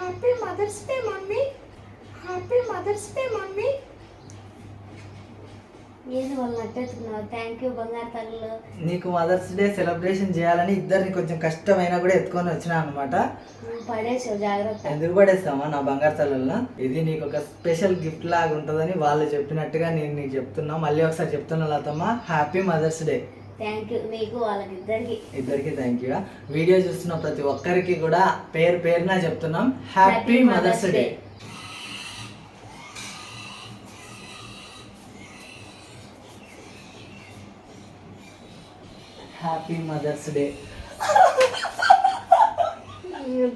Happy mother's day mummy. Happy mother's day mummy. ఏది వాళ్ళు నట్టెత్తుకున్నావు thank you బంగారు తల్లు నీకు మదర్స్ డే సెలబ్రేషన్ చేయాలని ఇద్దరిని కొంచెం కష్టమైనా కూడా ఎత్తుకొని వచ్చినా అనమాట పడేసావు జాగ్రత్త. ఎందుకు పడేస్తామా నా బంగారు తల్లలో ఇది నీకు ఒక స్పెషల్ గిఫ్ట్ లాగా ఉంటుందని వాళ్ళు చెప్పినట్టుగా నేను నీకు చెప్తున్నా. మళ్ళీ ఒకసారి చెప్తున్నా Lathamma. Happy mother's day thank you ఇద్దరికి థ్యాంక్ యూ వీడియో చూస్తున్న ప్రతి ఒక్కరికి కూడా పేరు పేరున చెప్తున్నాం. Happy mother's day happy mother's day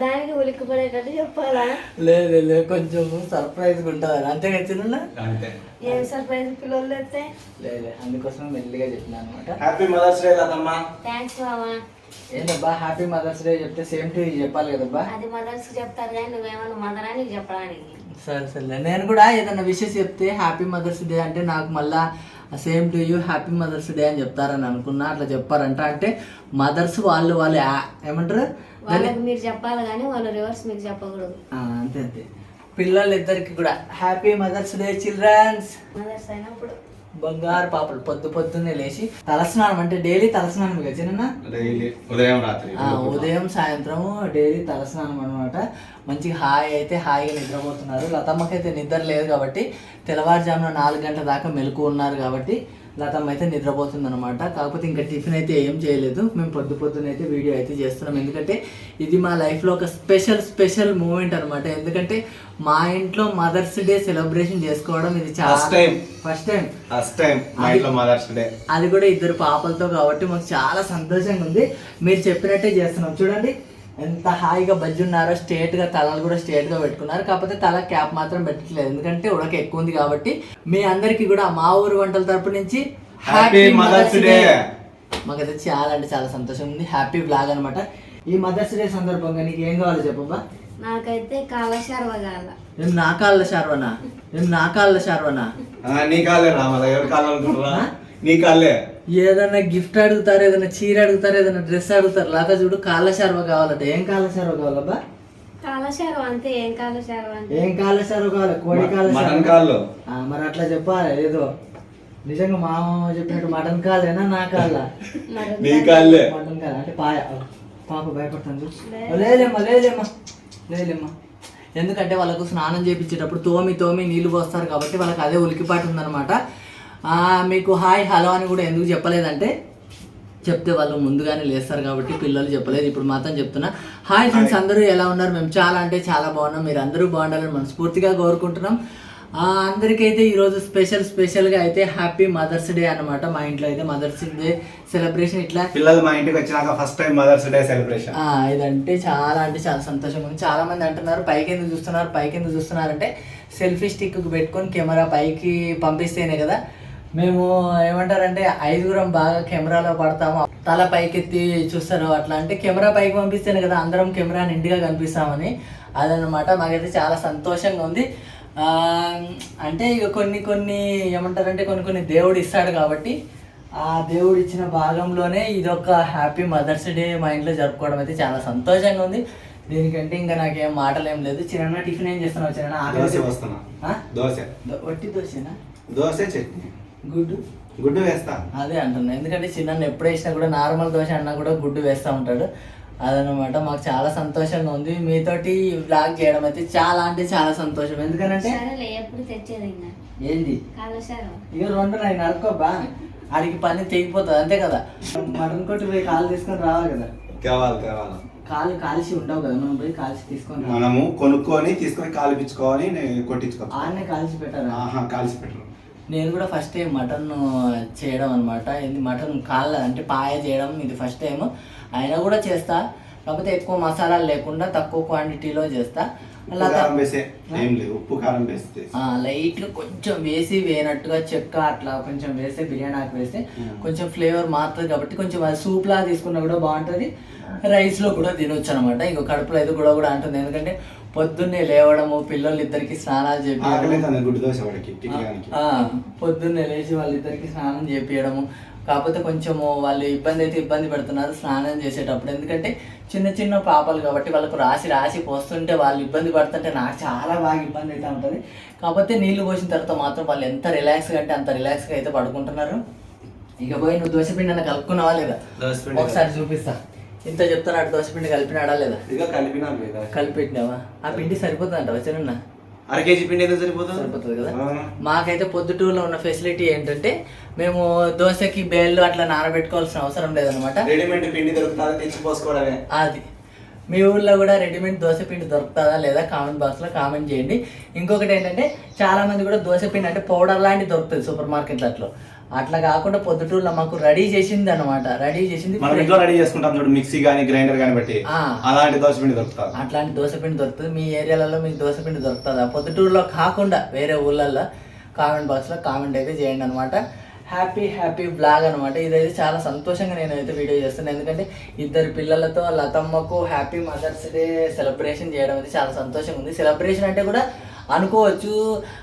దానికి ఉలిక్కి పడేటట్టు చెప్పాలా? లేదు లేదు కొంచెం సర్ప్రైజ్ ఉంటుంది అంతే కదా చిన్న అంతే. ఏం సర్ప్రైజ్ పిల్లలు తెస్తే లేదు అందుకోసం మెల్లిగా చెప్పిన అనమాట happy mother's day Lathamma thanks మామా. ఏంటబ్బా హ్యాపీ మదర్స్ డే చెప్తే సేమ్ టు చెప్పాలి కదబ్బా? అది మదర్స్ చెప్తారు కానీ నువ్వేమన్నా మదరా నీకు చెప్పడానికి. సరే సరే నేను కూడా ఏదైనా విషెస్ చెప్తే హ్యాపీ మదర్స్ డే అంటే నాకు మళ్ళా same to you happy mother's day అని చెప్తారని అనుకున్నా అట్లా చెప్పారంట. అంటే మదర్స్ వాళ్ళు వాళ్ళు ఏమంటారు? వాళ్ళకి మీరు చెప్పాలి కానీ వాళ్ళు రివర్స్ మీకు చెప్పకూడదు. అంతే అంతే. పిల్లలిద్దరికి కూడా happy mother's day childrens. Mothers అయినప్పుడు. బంగారు పాపలు పొద్దు పొద్దున్నే లేచి తలస్నానం అంటే డైలీ తలస్నానం చిన్న ఉదయం రాత్రి ఉదయం సాయంత్రము డైలీ తలస్నానం అనమాట మంచిగా హాయి అయితే హాయిగా నిద్రపోతున్నారు. లతమ్మకైతే నిద్ర లేదు కాబట్టి తెల్లవారుజామున నాలుగు గంటల దాకా మెలకు ఉన్నారు కాబట్టి లతమ్మ అయితే నిద్రపోతుంది అనమాట కాకపోతే ఇంకా టిఫిన్ అయితే ఏం చేయలేదు. మేము పొద్దు పొద్దున అయితే వీడియో అయితే చేస్తున్నాం. ఎందుకంటే ఇది మా లైఫ్లో ఒక స్పెషల్ స్పెషల్ మూమెంట్ అనమాట ఎందుకంటే మా ఇంట్లో మదర్స్ డే సెలబ్రేషన్ చేసుకోవడం ఇది చాలా. ఫస్ట్ టైం ఫస్ట్ టైం మా ఇంట్లో మదర్స్ డే అది కూడా ఇద్దరు పాపలతో కాబట్టి మాకు చాలా సంతోషంగా ఉంది. మీరు చెప్పినట్టే చేస్తున్నాం. చూడండి. ఎంత హాయిగా బజ్జి ఉన్నారో స్ట్రేట్గా తలలు కూడా స్ట్రేట్గా పెట్టుకున్నారు. కాకపోతే తల క్యాప్ మాత్రం పెట్టట్లేదు. ఎందుకంటే ఉడక ఎక్కువ ఉంది కాబట్టి మీ అందరికి కూడా మా ఊరు వంటల తరపు నుంచి హ్యాపీ మదర్స్ డే మాకైతే చాలా అంటే చాలా సంతోషం ఉంది. హ్యాపీ బ్లాగ్ అన్నమాట. ఈ మదర్స్ డే సందర్భంగా నీకు ఏం కావాలో చెప్పబ్బా నాకైతే కాలశార్వగాల ఏం నా కాళ్ళ శార్వనా ఏం నా కాళ్ళ శార్వనా నీ కాలే రామల. ఎవరి కాళ్ళు అనుకుంటున్నా నీ కాళ్ళే. ఏదైనా గిఫ్ట్ అడుగుతారు ఏదైనా చీర అడుగుతారు ఏదైనా డ్రెస్ అడుగుతారు. లేకపోతే చూడు కాళ్ళ శార్వ కావాలట. ఏం కాళ్ళ శార్వ కావాలబ్బా అంతే ఏం కాలశార్వ అంటే ఏం కాళ్ళ శార్వ కావాలి? కోడి కాళ్ళ శార్వ మటన్ కాళ్ళు. ఆ, మరి అట్లా చెప్పాలి ఏదో. నిజంగా మా మామ చెప్పినట్టు మటన్ కాలేనా నా కాళ్ళ? మరి నీ కాళ్ళే. మటన్ కాళ్ళ? అంటే పాయ. పాప భయపడుతుంది చూడు. లేలేమ్మా లేలేమ్మా లేలేమ్మా ఎందుకంటే వాళ్ళకు స్నానం చేయించేటప్పుడు తోమి తోమి నీళ్ళు పోస్తారు కాబట్టి వాళ్ళకి అదే ఉలికిపాటు ఉందన్నమాట. మీకు హాయ్ హలో అని కూడా ఎందుకు చెప్పలేదంటే చెప్తే వాళ్ళు ముందుగానే లేస్తారు కాబట్టి పిల్లలు చెప్పలేదు. ఇప్పుడు మాత్రం చెప్తున్నా. హాయ్ ఫ్రెండ్స్ అందరూ ఎలా ఉన్నారు? మేము చాలా అంటే చాలా బాగున్నాం. మీరు అందరూ బాగుండాలని మనస్ఫూర్తిగా కోరుకుంటున్నాం. ఆ, అందరికైతే ఈరోజు స్పెషల్ స్పెషల్గా అయితే హ్యాపీ మదర్స్ డే అన్నమాట. మా ఇంట్లో అయితే మదర్స్ డే సెలబ్రేషన్ ఇట్లా. పిల్లలు మా ఇంటికి వచ్చినాక first time mother's day celebration ఇదంటే చాలా అంటే చాలా సంతోషంగా ఉంది. చాలా మంది అంటున్నారు పైకి ఎందుకు చూస్తున్నారు? పైకి ఎందుకు చూస్తున్నారు అంటే సెల్ఫీ స్టిక్ పెట్టుకొని కెమెరా పైకి పంపిస్తేనే కదా. మేము ఏమంటారంటే ఐదుగురం బాగా కెమెరాలో పడతాము. తల పైకెత్తి చూస్తారు అట్లా. అంటే కెమెరా పైకి పంపిస్తేనే కదా అందరం కెమెరా నిండుగా కనిపిస్తామని. అదనమాట మాకైతే చాలా సంతోషంగా ఉంది. అంటే ఇక కొన్ని కొన్ని ఏమంటారంటే కొన్ని కొన్ని దేవుడు ఇస్తాడు కాబట్టి ఆ దేవుడు ఇచ్చిన భాగంలోనే ఇదొక హ్యాపీ మదర్స్ డే మా ఇంట్లో జరుపుకోవడం అయితే చాలా సంతోషంగా ఉంది. దీనికంటే ఇంకా నాకేం మాటలు ఏం లేదు. చిన్న టిఫిన్ ఏం చేస్తున్నావు చిన్న దోశ వస్తున్నా. దోశ. వట్టి దోశనా? దోశ చట్నీ. గుడ్డు? గుడ్డు వేస్తా. అదే అంటున్నా. ఎందుకంటే చిన్న ఎప్పుడు వేసినా కూడా నార్మల్ దోశ అన్నా కూడా గుడ్డు వేస్తూ ఉంటాడు. అదనమాట మాకు చాలా సంతోషంగా ఉంది. మీతోటి బ్లాగ్ చేయడం అయితే చాలా అంటే చాలా సంతోషం. ఎందుకంటే ఏంది? ఇక రెండు నేను నడుకోబ్బా ఆడికి పని తెగిపోతుంది అంతే కదా. మటన్ కొట్టి పోయి కాలు తీసుకొని రావాలి కదా. కావాలి కావాలి. కాలు కాల్చి ఉండవు కదా. మనం పోయి కాల్చి తీసుకొని. మనము కొనుక్కొని తీసుకొని కాలిపించుకోవాలి నేను కొట్టించుకోవాలి. ఆడనే కాల్చి పెట్టారు ఆహా కాల్చి పెట్టరు. నేను కూడా ఫస్ట్ టైం మటన్ చేయడం అనమాట ఇది మటన్ కాళ్ళ అంటే పాయ చేయడం ఇది ఫస్ట్ టైం అయినా కూడా చేస్తా. కాకపోతే ఎక్కువ మసాలాలు లేకుండా తక్కువ క్వాంటిటీలో చేస్తా. ఉప్పు కారం వేసే ఏం లేదు ఉప్పు కారం వేస్తే. లైట్గా కొంచెం వేసి వేయనట్టుగా చెక్క అట్లా కొంచెం వేస్తే బిర్యానీ ఆకు వేస్తే. కొంచెం ఫ్లేవర్ మారుతుంది కాబట్టి కొంచెం అది సూప్ లా తీసుకున్నా కూడా బాగుంటుంది. రైస్లో కూడా తినొచ్చు అనమాట ఇంకో కడుపులో అయితే కూడా కూడా అంటుంది. ఎందుకంటే పొద్దున్నే లేవడము పిల్లలు ఇద్దరికి స్నానాలు చేపించడం పొద్దున్నే లేచి వాళ్ళిద్దరికి స్నానం చేపియడము. కాకపోతే కొంచెము వాళ్ళు ఇబ్బంది అయితే ఇబ్బంది పెడుతున్నారు స్నానం చేసేటప్పుడు. ఎందుకంటే చిన్న చిన్న పాపలు కాబట్టి వాళ్ళకు రాసి రాసి పోస్తుంటే వాళ్ళు ఇబ్బంది పడుతుంటే నాకు చాలా బాగా ఇబ్బంది అయితే ఉంటుంది. కాకపోతే నీళ్ళు పోసిన తర్వాత మాత్రం వాళ్ళు ఎంత రిలాక్స్గా అంటే అంత రిలాక్స్గా అయితే పడుకుంటున్నారు. ఇక పోయి నువ్వు దోశపిండి అన్న కలుపుకున్నావా లేదా? ఒకసారి చూపిస్తా. ఇంత చెప్తున్నాడు దోశపిండి కలిపినాడా లేదా? కలిపినా లేదా కలిపెట్టినావా? ఆ పిండి సరిపోతుందంట వచ్చానన్నా? అర కేజీ పిండి అయితే సరిపోతుంది? సరిపోతుంది కదా. మాకైతే పొద్దుటూరులో ఉన్న ఫెసిలిటీ ఏంటంటే మేము దోశకి బేళ్ళు అట్లా నానబెట్టుకోవాల్సిన అవసరం లేదనమాట రెడీమేడ్ పిండి దొరుకుతుంది? తెచ్చి పోసుకోవడమే. అది. మీ ఊళ్ళో కూడా రెడీమేడ్ దోశ పిండి దొరుకుతుందా లేదా కామెంట్ బాక్స్లో కామెంట్ చేయండి. ఇంకొకటి ఏంటంటే చాలా మంది కూడా దోశ పిండి అంటే పౌడర్ లాంటిది దొరుకుతుంది సూపర్ మార్కెట్లలో అట్లా కాకుండా పొద్దుటూరులో మాకు రెడీ చేసింది అనమాట రెడీ చేసింది మనం ఇంట్లో రెడీ చేసుకుంటాం చూడు మిక్సీ కానీ గ్రైండర్ కానీ బట్టి. అలాంటి దోశ పిండి దొరుకుతుంది. అట్లాంటి దోశ పిండి దొరుకుతుంది. మీ ఏరియాలలో మీకు దోశ పిండి దొరుకుతుందా? పొద్దుటూరులో కాకుండా వేరే ఊళ్ళల్లో కామెంట్ బాక్స్లో కామెంట్ అయితే చేయండి అనమాట హ్యాపీ హ్యాపీ బ్లాగ్ అనమాట ఇదైతే చాలా సంతోషంగా నేను అయితే వీడియో చేస్తున్నాను. ఎందుకంటే ఇద్దరు పిల్లలతో లతమ్మకు హ్యాపీ మదర్స్ డే సెలబ్రేషన్ చేయడం అయితే చాలా సంతోషంగా ఉంది. సెలబ్రేషన్ అంటే కూడా అనుకోవచ్చు.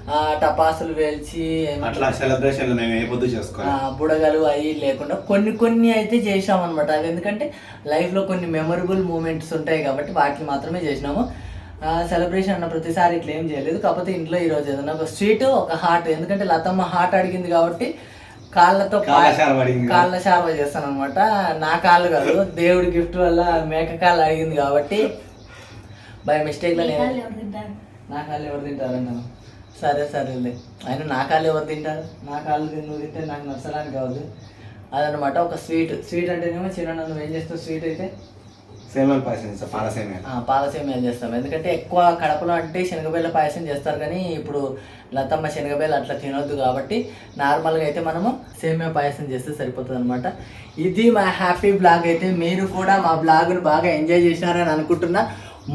ఆ, టపాసులు వేల్చి అట్లా సెలబ్రేషన్లు మేము ఏ పొద్దు ఆ, చేసుకోవాలి బుడగలు అవి లేకుండా కొన్ని కొన్ని అయితే చేసాం అనమాట అది ఎందుకంటే లైఫ్లో కొన్ని మెమొరబుల్ మూమెంట్స్ ఉంటాయి కాబట్టి వాటిని మాత్రమే చేసినాము. సెలబ్రేషన్ అన్న ప్రతిసారి ఇట్లా ఏం చేయలేదు. కాకపోతే ఇంట్లో ఈరోజు ఏదైనా ఒక స్వీట్ ఒక హార్ట్ ఎందుకంటే లతమ్మ హార్ట్ అడిగింది కాబట్టి కాళ్ళతో. కాళ్ళ శార్వ చేస్తాను అనమాట నా కాళ్ళు కాదు దేవుడి గిఫ్ట్ వల్ల మేక కాళ్ళు అడిగింది కాబట్టి బై మిస్టేక్లో నేను నా కాళ్ళు ఎవరు తింటారు అన్నాను సరే సరేలే. అయినా నా కాళ్ళు ఎవరు తింటారు? నా కాళ్ళు తిని నువ్వు తింటే నాకు నచ్చడానికి కావద్దు. అదనమాట ఒక స్వీట్. స్వీట్ అంటేనేమో చిన్న నువ్వు ఏం చేస్తావు? స్వీట్ అయితే? సేమియాలు పాయసం చేస్తా పాల సేమియా ఆ, పాల సేమియాలు చేస్తాం. ఎందుకంటే ఎక్కువ కడపలో అంటే శనగబేళ్ళ పాయసం చేస్తారు కానీ ఇప్పుడు లతమ్మ శనగబేలు అట్లా తినొద్దు కాబట్టి నార్మల్గా అయితే మనము సేమియా పాయసం చేస్తే సరిపోతుంది అనమాట ఇది మా హ్యాపీ బ్లాగ్ అయితే. మీరు కూడా మా బ్లాగ్ను బాగా ఎంజాయ్ చేశారని అనుకుంటున్నా.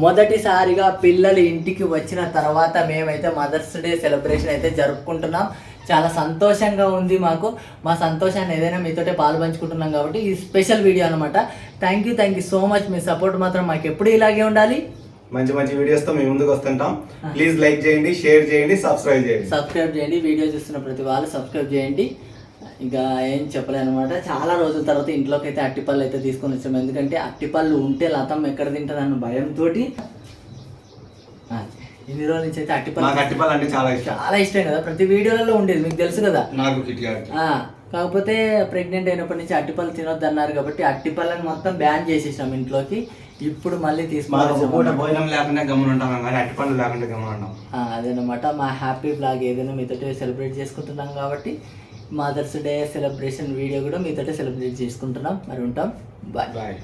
మొదటిసారిగా పిల్లలు ఇంటికి వచ్చిన తర్వాత మేమైతే మదర్స్ డే సెలబ్రేషన్ అయితే జరుపుకుంటున్నాం. చాలా సంతోషంగా ఉంది మాకు. మా సంతోషాన్ని ఏదైనా మీతోటే పాలు పంచుకుంటున్నాం కాబట్టి ఈ స్పెషల్ వీడియో అనమాట thank you thank you so much me support మాత్రం మాకు ఎప్పుడు ఇలాగే ఉండాలి. మంచి మంచి వీడియోస్తో మేము ముందుకు వస్తుంటాం. ప్లీజ్ లైక్ చేయండి షేర్ చేయండి సబ్స్క్రైబ్ చేయండి. సబ్స్క్రైబ్ చేయండి. వీడియో చూస్తున్న ప్రతి వాళ్ళు సబ్స్క్రైబ్ చేయండి. ఇంకా ఏం చెప్పలేను అనమాట చాలా రోజుల తర్వాత ఇంట్లోకి అయితే అట్టిపళ్ళు అయితే తీసుకొని వచ్చాము ఎందుకంటే అట్టిపళ్ళు ఉంటే లతం ఎక్కడ తింటుందన్న భయంతో ఇన్ని రోజుల నుంచి అయితే అట్టిపళ్ళు అట్టిపల్లి అంటే చాలా ఇష్టం. చాలా ఇష్టం కదా. ప్రతి వీడియోలలో ఉండేది మీకు తెలుసు కదా. నాకు కాకపోతే ప్రెగ్నెంట్ అయినప్పటి నుంచి అట్టిపళ్ళు తినొద్దు అన్నారు కాబట్టి అట్టిపళ్ళని మొత్తం బ్యాన్ చేసేసాం ఇంట్లోకి. ఇప్పుడు మళ్ళీ తీసుకున్నాం. భోజనం లేకుండా కానీ లేకుండా ఉంటాం. అదనమాట మా హ్యాపీ బ్లాగ్ ఏదైనా మీతో సెలబ్రేట్ చేసుకుంటున్నాం కాబట్టి. మదర్స్ డే సెలబ్రేషన్ వీడియో కూడా మీతో సెలబ్రేట్ చేసుకుంటున్నాం. మరి ఉంటాం. Bye bye